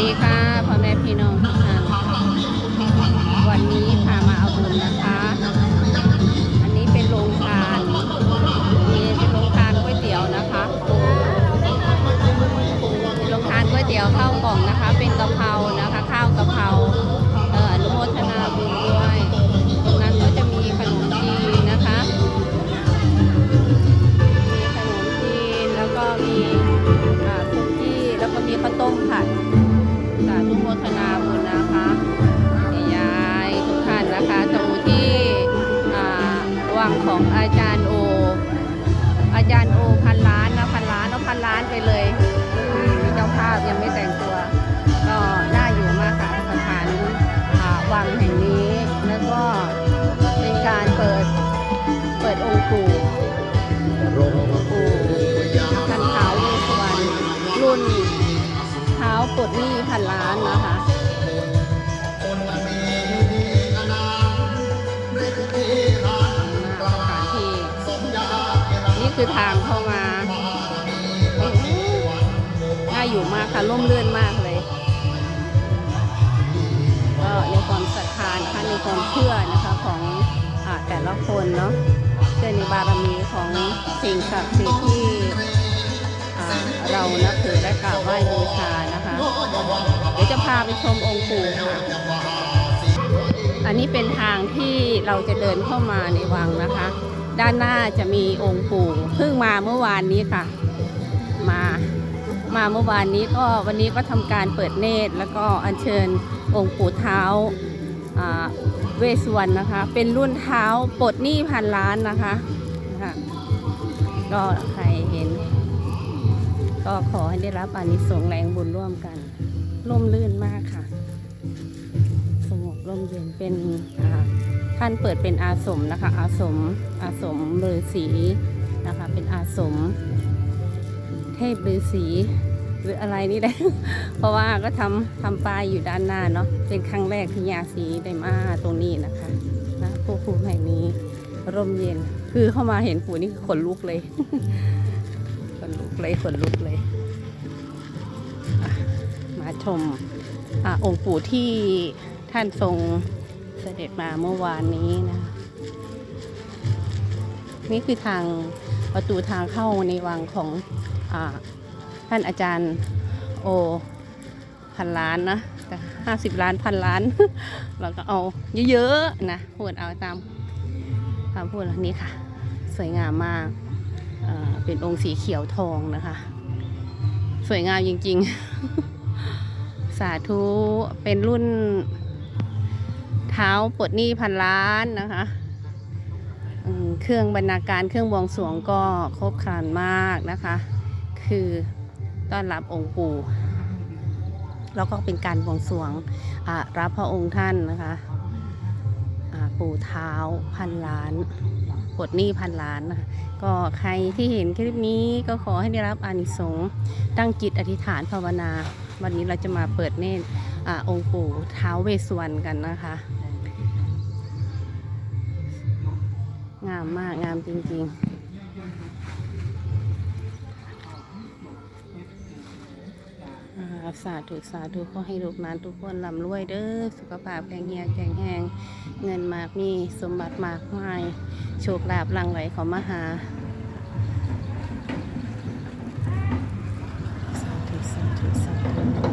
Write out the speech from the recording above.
ดีค่ะพ่อแม่พี่น้องทุกท่านวันนี้พามาเอาบุญนะคะ อันนี้เป็นโรงทานนี่เป็นโรงทานก๋วยเตี๋ยวนะคะเป็นโรงทานก๋วยเตี๋ยวข้าวกล่องนะคะ เป็นกะเพรา ทนาบุญนะคะยายทุกท่านนะคะตรงที่อ่าวังของอาจารย์โอ อาจารย์โอพันล้านนะพันล้านเอาพันล้านไปเลยอืมมีเจ้าภาพยังไม่แต่งตัว ก็น่าอยู่มากค่ะสถานอ่าวังแห่งนี้ แล้วก็เป็นการเปิดเปิดองค์ปู่ปู่ท่านเท้าวเวสสุวรรณรุ่นเท้า ปลดหนี้พันล้านนะคะสถานที่นี่คือทางเข้ามาโอ้โหน่าอยู่มากค่ะร่มรื่นมากเลยก็ในความศรัทธานะคะในความเชื่อนะคะของอาแต่ละคนเนาะเชื่อในบารมีของสิ่งศักดิ์สิทธิ์ที่อ่า เรานับถือและกราบไหว้บูชานะคะ เดี๋ยวจะพาไปชมองค์ปู่ค่ะ อันนี้เป็นทางที่เราจะเดินเข้ามาในวังนะคะ ด้านหน้าจะมีองค์ปู่เพิ่งมาเมื่อวานนี้ค่ะ มา มาเมื่อวานนี้ก็วันนี้ก็ทำการเปิดเนตร แล้วก็อัญเชิญองค์ปู่เท้าเวสุวรรณนะคะ เป็นรุ่นเท้าปลดหนี้พันล้านนะคะก็ใคร ก็ขอให้ได้รับอานิสงส์แรงบุญร่วมกัน ร่มรื่นมากค่ะ สงบร่มเย็นเป็นท่านเปิดเป็นอาสมนะคะ อาสมอาสมฤาษีนะคะ เป็นอาสม เทพฤาษีหรืออะไรนี่แหละเพราะว่าก็ทำทำป้ายอยู่ด้านหน้าเนาะ เป็นครั้งแรกที่ยาสีได้มาตรงนี้นะคะนะผู้ภูมิแห่งนี้ร่มเย็น คือเข้ามาเห็นปู่นี่ขนลุกเลย นลุกเลยขนลุกเลย มาชมอองค์ปู่ที่ท่านทรงเสด็จมาเมื่อวานนี้นะ นี่คือทางประตูทางเข้าในวังของอท่านอาจารย์โอพันล้านนะแต่ห้าสิบล้านพันล้าน เราก็เอาเยอะๆนะพูดเอาตามตามพูดนี้ค่ะ สวยงามมาก เป็นองค์สีเขียวทองนะคะ สวยงามจริง ๆ สาธุเป็นรุ่น เท้าปลดหนี้พันล้านนะคะเครื่องบรรณาการเครื่องบวงสรวงก็ครบครันมากนะคะ คือต้อนรับองค์ปู่ แล้วก็เป็นการบวงสรวงรับพระองค์ท่านนะคะปู่เท้าพันล้านปลดหนี้พันล้านนะคะ ก็ใครที่เห็นคลิปนี้ก็ขอให้ได้รับอานิสงส์ตั้งจิตอธิษฐานภาวนา วันนี้เราจะมาเปิดเนตรอองค์ปู่เท้าเวสสวรรณกันนะคะ งามมากงามจริงๆ นสาธุสาธุขอให้ลูกหลานทุกคนลำรวยเด้อสุขภาพแข็งแรงแข็งแรงเงินมากมีสมบัติมากมายโชคลาภลังไหลของมหาสาธุสาธุสาธุ